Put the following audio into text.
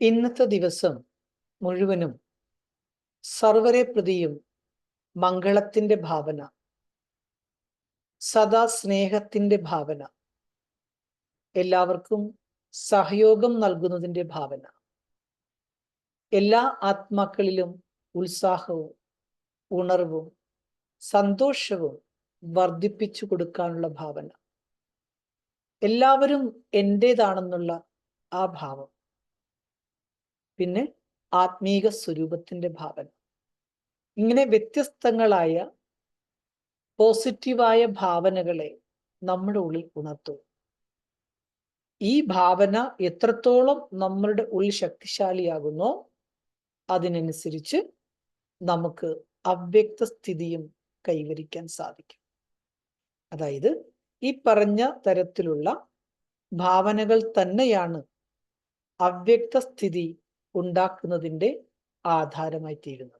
ഇന്നത്തെ ദിവസം മുഴുവനും സർവരെ പ്രതിയും മംഗളത്തിന്റെ ഭാവന സദാ സ്നേഹത്തിന്റെ ഭാവന എല്ലാവർക്കും സഹയോഗം നൽകുന്നതിന്റെ ഭാവന. എല്ലാ ആത്മാക്കളിലും ഉത്സാഹവും ഉണർവും സന്തോഷവും വർദ്ധിപ്പിച്ചു കൊടുക്കാനുള്ള ഭാവന. എല്ലാവരും എന്റേതാണെന്നുള്ള ആ ഭാവം. പിന്നെ ആത്മീക സ്വരൂപത്തിന്റെ ഭാവന. ഇങ്ങനെ വ്യത്യസ്തങ്ങളായ പോസിറ്റീവായ ഭാവനകളെ നമ്മുടെ ഉള്ളിൽ ഉണർത്തും ഈ ഭാവന എത്രത്തോളം നമ്മളുടെ ഉള്ളിൽ ശക്തിശാലിയാകുന്നോ അതിനനുസരിച്ച് നമുക്ക് അവ്യക്ത സ്ഥിതിയും കൈവരിക്കാൻ സാധിക്കും. അതായത് ഈ പറഞ്ഞ തരത്തിലുള്ള ഭാവനകൾ തന്നെയാണ് അവ്യക്ത സ്ഥിതി ഉണ്ടാക്കുന്നതിന്റെ ആധാരമായി തീരുന്നത്